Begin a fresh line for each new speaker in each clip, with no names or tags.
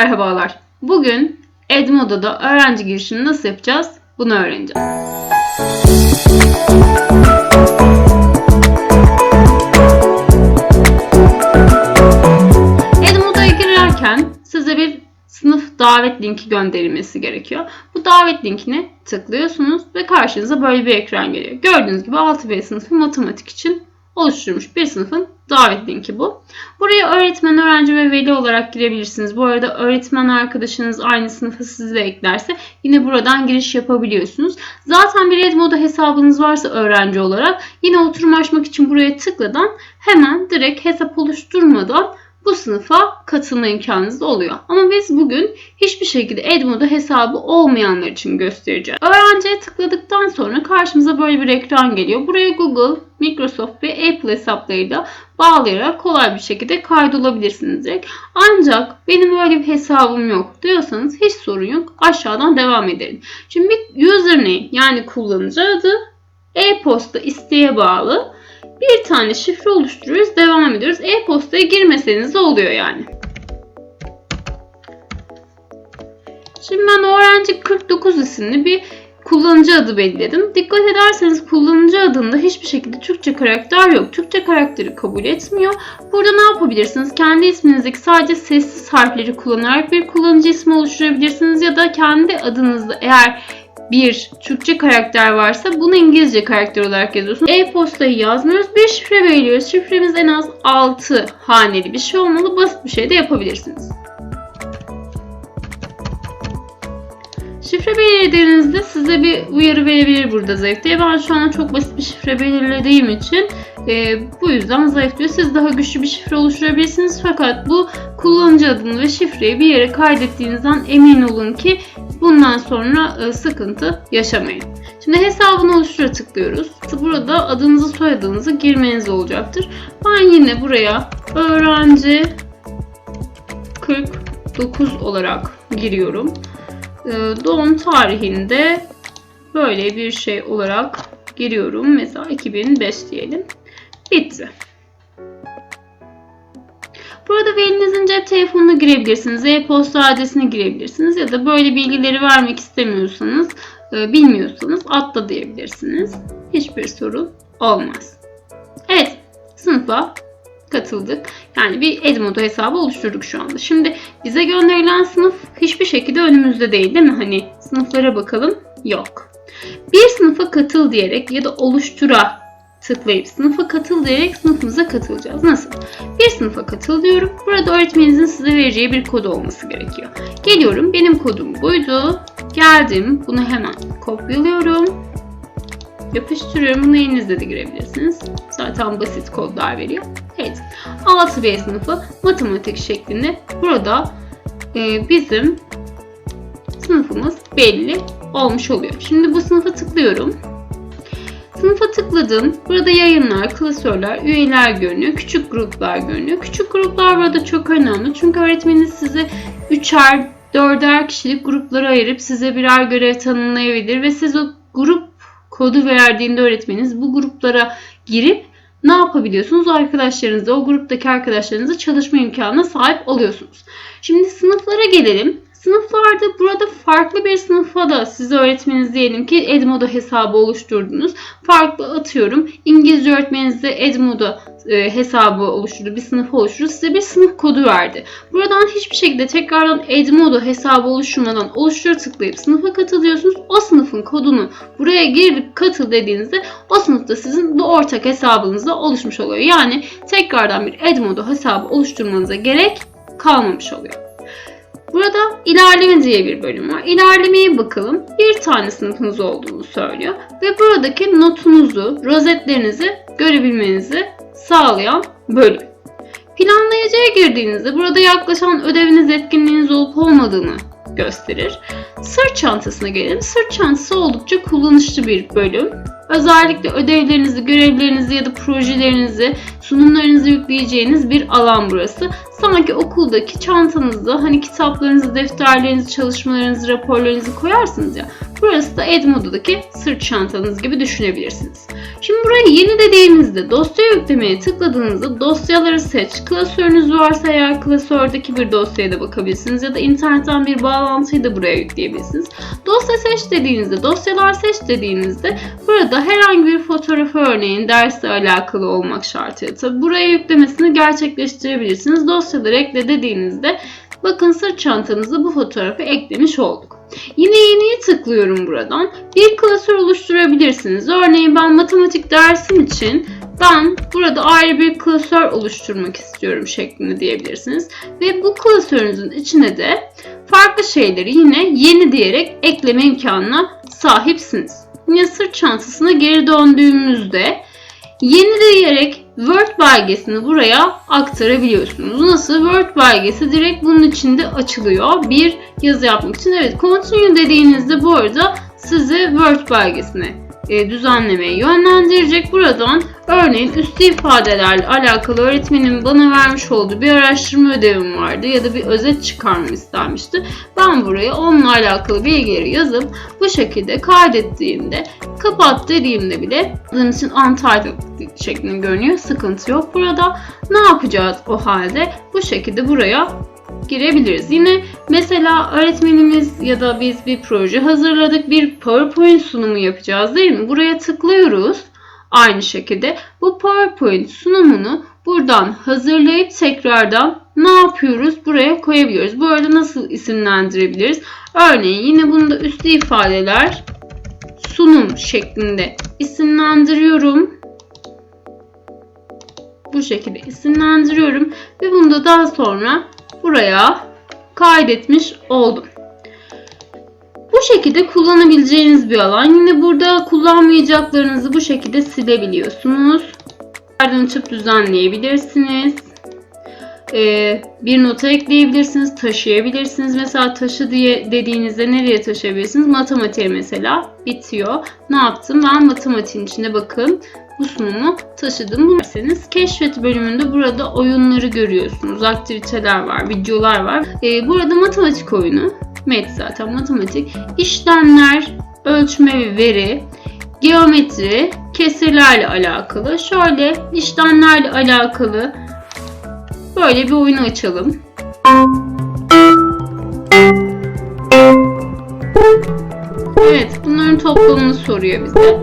merhabalar. Bugün Edmodo'da öğrenci girişini nasıl yapacağız? Bunu öğreneceğiz. Edmodo'ya girerken size bir sınıf davet linki gönderilmesi gerekiyor. Bu davet linkine tıklıyorsunuz ve karşınıza böyle bir ekran geliyor. Gördüğünüz gibi 6B sınıfı matematik için oluşturmuş bir sınıfın davet linki bu. Buraya öğretmen, öğrenci ve veli olarak girebilirsiniz. Bu arada öğretmen arkadaşınız aynı sınıfa sizi de eklerse yine buradan giriş yapabiliyorsunuz. Zaten bir Edmodo hesabınız varsa öğrenci olarak yine oturum açmak için buraya tıkladan hemen direkt hesap oluşturmadan bu sınıfa katılma imkanınız oluyor. Ama biz bugün hiçbir şekilde Edmodo hesabı olmayanlar için göstereceğiz. Öğrenciye tıkladıktan sonra karşımıza böyle bir ekran geliyor. Buraya Google, Microsoft ve Apple hesaplarıyla bağlayarak kolay bir şekilde kaydolabilirsiniz. Ancak benim öyle bir hesabım yok diyorsanız hiç sorun yok. Aşağıdan devam edelim. Şimdi username yani kullanıcı adı e-posta isteğe bağlı bir tane şifre oluşturuyoruz. Devam ediyoruz. E-postaya girmeseniz oluyor yani. Şimdi ben öğrenci 49 isimli bir kullanıcı adı belirledim. Dikkat ederseniz kullanıcı adında hiçbir şekilde Türkçe karakter yok. Türkçe karakteri kabul etmiyor. Burada ne yapabilirsiniz? Kendi isminizdeki sadece sessiz harfleri kullanarak bir kullanıcı ismi oluşturabilirsiniz ya da kendi adınızda eğer bir Türkçe karakter varsa bunu İngilizce karakter olarak yazıyorsunuz. E-postayı yazmıyoruz. Bir şifre veriyoruz. Şifremiz en az 6 haneli bir şey olmalı. Basit bir şey de yapabilirsiniz. Şifre belirlediğinizde size bir uyarı verebilir burada diye. Ben şu an çok basit bir şifre belirlediğim için e, bu yüzden zayıf diyor. Siz daha güçlü bir şifre oluşturabilirsiniz. Fakat bu kullanıcı adını ve şifreyi bir yere kaydettiğinizden emin olun ki bundan sonra e, sıkıntı yaşamayın. Şimdi hesabını oluştura tıklıyoruz. Burada adınızı soyadınızı girmeniz olacaktır. Ben yine buraya öğrenci 49 olarak giriyorum. E, doğum tarihinde böyle bir şey olarak giriyorum. Mesela 2005 diyelim. Bitti. Burada velinizin cep telefonunu girebilirsiniz. E-posta adresini girebilirsiniz. Ya da böyle bilgileri vermek istemiyorsanız, e, bilmiyorsanız atla diyebilirsiniz. Hiçbir sorun olmaz. Evet, sınıfa katıldık. Yani bir Edmodo hesabı oluşturduk şu anda. Şimdi bize gönderilen sınıf hiçbir şekilde önümüzde değil değil mi? Hani sınıflara bakalım. Yok. Bir sınıfa katıl diyerek ya da oluştura tıklayıp sınıfa katıl diyerek sınıfımıza katılacağız. Nasıl? Bir sınıfa katıl diyorum. Burada öğretmeninizin size vereceği bir kod olması gerekiyor. Geliyorum. Benim kodum buydu. Geldim. Bunu hemen kopyalıyorum. Yapıştırıyorum. Bunu elinizde de girebilirsiniz. Zaten basit kodlar veriyor. Evet. 6B sınıfı matematik şeklinde. Burada e, bizim sınıfımız belli olmuş oluyor. Şimdi bu sınıfa tıklıyorum. Sınıfa tıkladım. Burada yayınlar, klasörler, üyeler görünüyor. Küçük gruplar görünüyor. Küçük gruplar burada çok önemli. Çünkü öğretmeniniz size 3'er, 4'er kişilik gruplara ayırıp size birer görev tanımlayabilir ve siz o grup kodu verdiğinde öğretmeniniz bu gruplara girip ne yapabiliyorsunuz? O arkadaşlarınızla, o gruptaki arkadaşlarınızla çalışma imkanına sahip oluyorsunuz. Şimdi sınıflara gelelim. Sınıflarda burada farklı bir sınıfa da size öğretmeniniz diyelim ki Edmodo hesabı oluşturdunuz. Farklı atıyorum. İngilizce öğretmeniniz de Edmodo e, hesabı oluşturdu. Bir sınıf oluşturdu. Size bir sınıf kodu verdi. Buradan hiçbir şekilde tekrardan Edmodo hesabı oluşturmadan oluştura tıklayıp sınıfa katılıyorsunuz. O sınıfın kodunu buraya girip katıl dediğinizde o sınıfta sizin bu ortak hesabınızda oluşmuş oluyor. Yani tekrardan bir Edmodo hesabı oluşturmanıza gerek kalmamış oluyor. Burada ilerleme diye bir bölüm var. İlerlemeye bakalım. Bir tane sınıfınız olduğunu söylüyor. Ve buradaki notunuzu, rozetlerinizi görebilmenizi sağlayan bölüm. Planlayıcıya girdiğinizde burada yaklaşan ödeviniz, etkinliğiniz olup olmadığını gösterir. Sırt çantasına gelelim. Sırt çantası oldukça kullanışlı bir bölüm. Özellikle ödevlerinizi, görevlerinizi ya da projelerinizi, sunumlarınızı yükleyeceğiniz bir alan burası. Sanki okuldaki çantanızda hani kitaplarınızı, defterlerinizi, çalışmalarınızı, raporlarınızı koyarsınız ya. Burası da Edmodo'daki sırt çantanız gibi düşünebilirsiniz. Şimdi buraya yeni dediğimizde dosya yüklemeye tıkladığınızda dosyaları seç. Klasörünüz varsa eğer klasördeki bir dosyaya da bakabilirsiniz ya da internetten bir bağlantıyı da buraya yükleyebilirsiniz. Dosya seç dediğinizde, dosyalar seç dediğinizde burada herhangi bir fotoğrafı örneğin dersle alakalı olmak şartıyla tabi buraya yüklemesini gerçekleştirebilirsiniz. Dosyaları ekle dediğinizde bakın sırt çantanızda bu fotoğrafı eklemiş olduk. Yine yeniyi tıklıyorum buradan. Bir klasör oluşturabilirsiniz. Örneğin ben matematik dersim için ben burada ayrı bir klasör oluşturmak istiyorum şeklinde diyebilirsiniz. Ve bu klasörünüzün içine de farklı şeyleri yine yeni diyerek ekleme imkanına sahipsiniz. Yine sırt çantasına geri döndüğümüzde yeni diyerek Word belgesini buraya aktarabiliyorsunuz. Nasıl? Word belgesi direkt bunun içinde açılıyor. Bir yazı yapmak için. Evet, continue dediğinizde bu arada sizi Word belgesine e, düzenlemeye yönlendirecek. Buradan örneğin üstü ifadelerle alakalı öğretmenin bana vermiş olduğu bir araştırma ödevim vardı ya da bir özet çıkarmamı istenmişti. Ben buraya onunla alakalı bilgileri yazıp bu şekilde kaydettiğimde kapat dediğimde bile bunun için untitled şeklinde görünüyor. Sıkıntı yok burada. Ne yapacağız o halde? Bu şekilde buraya girebiliriz. Yine mesela öğretmenimiz ya da biz bir proje hazırladık. Bir PowerPoint sunumu yapacağız değil mi? Buraya tıklıyoruz. Aynı şekilde bu PowerPoint sunumunu buradan hazırlayıp tekrardan ne yapıyoruz? Buraya koyabiliyoruz. Bu arada nasıl isimlendirebiliriz? Örneğin yine bunu da üstü ifadeler sunum şeklinde isimlendiriyorum. Bu şekilde isimlendiriyorum ve bunu da daha sonra buraya kaydetmiş oldum. Bu şekilde kullanabileceğiniz bir alan. Yine burada kullanmayacaklarınızı bu şekilde silebiliyorsunuz. Yerden açıp düzenleyebilirsiniz. Ee, bir nota ekleyebilirsiniz, taşıyabilirsiniz. Mesela taşı diye dediğinizde nereye taşıyabilirsiniz? Matematiğe mesela bitiyor. Ne yaptım? Ben matematiğin içinde bakın bu sunumu taşıdım. Bunu derseniz keşfet bölümünde burada oyunları görüyorsunuz. Aktiviteler var, videolar var. Ee, burada matematik oyunu. Met zaten matematik. işlemler, ölçme ve veri, geometri, kesirlerle alakalı. Şöyle işlemlerle alakalı böyle bir oyunu açalım. Evet, bunların toplamını soruyor bize.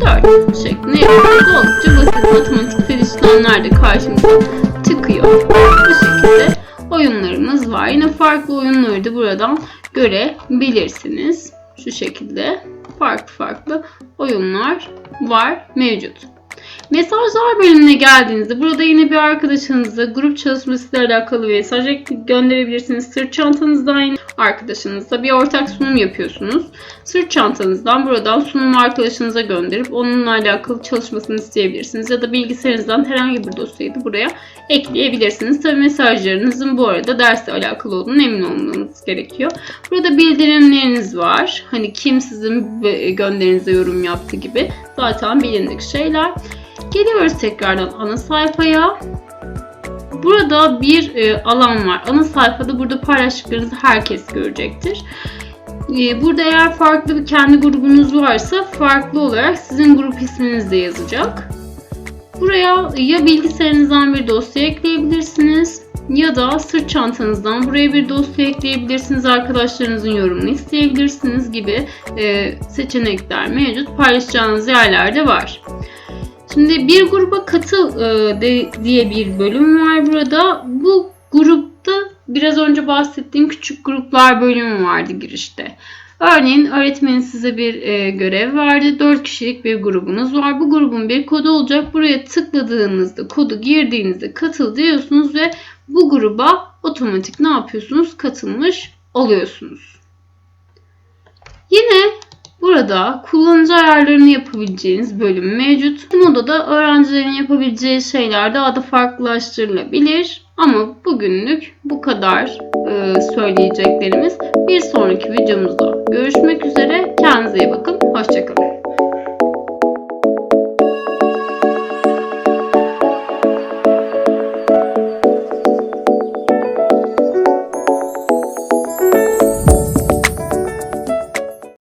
4 şeklinde yapıyoruz. Oldukça basit matematiksel işlemler de karşımıza çıkıyor. Bu şekilde oyunlarımız var. Yine farklı oyunları da buradan görebilirsiniz. Şu şekilde farklı farklı oyunlar var mevcut. Mesajlar bölümüne geldiğinizde burada yine bir arkadaşınıza grup çalışmasıyla alakalı mesaj gönderebilirsiniz. Sırt çantanızdan yine arkadaşınızla bir ortak sunum yapıyorsunuz. Sırt çantanızdan buradan sunumu arkadaşınıza gönderip onunla alakalı çalışmasını isteyebilirsiniz. Ya da bilgisayarınızdan herhangi bir dosyayı da buraya ekleyebilirsiniz. Tabi mesajlarınızın bu arada dersle alakalı olduğunu emin olmanız gerekiyor. Burada bildirimleriniz var. Hani kim sizin gönderinize yorum yaptı gibi. Zaten bilindik şeyler. Geliyoruz tekrardan ana sayfaya. Burada bir e, alan var. Ana sayfada burada paylaştıklarınızı herkes görecektir. E, burada eğer farklı bir kendi grubunuz varsa farklı olarak sizin grup isminiz de yazacak. Buraya ya bilgisayarınızdan bir dosya ekleyebilirsiniz ya da sırt çantanızdan buraya bir dosya ekleyebilirsiniz. Arkadaşlarınızın yorumunu isteyebilirsiniz gibi e, seçenekler mevcut. Paylaşacağınız yerlerde var. Şimdi bir gruba katıl e, de, diye bir bölüm var burada. Bu grupta biraz önce bahsettiğim küçük gruplar bölümü vardı girişte. Örneğin öğretmenin size bir e, görev verdi. 4 kişilik bir grubunuz var. Bu grubun bir kodu olacak. Buraya tıkladığınızda, kodu girdiğinizde katıl diyorsunuz ve bu gruba otomatik ne yapıyorsunuz? Katılmış oluyorsunuz. Yine Burada kullanıcı ayarlarını yapabileceğiniz bölüm mevcut. Moda da öğrencilerin yapabileceği şeyler daha da farklılaştırılabilir. Ama bugünlük bu kadar e, söyleyeceklerimiz. Bir sonraki videomuzda görüşmek üzere. Kendinize iyi bakın. Hoşçakalın.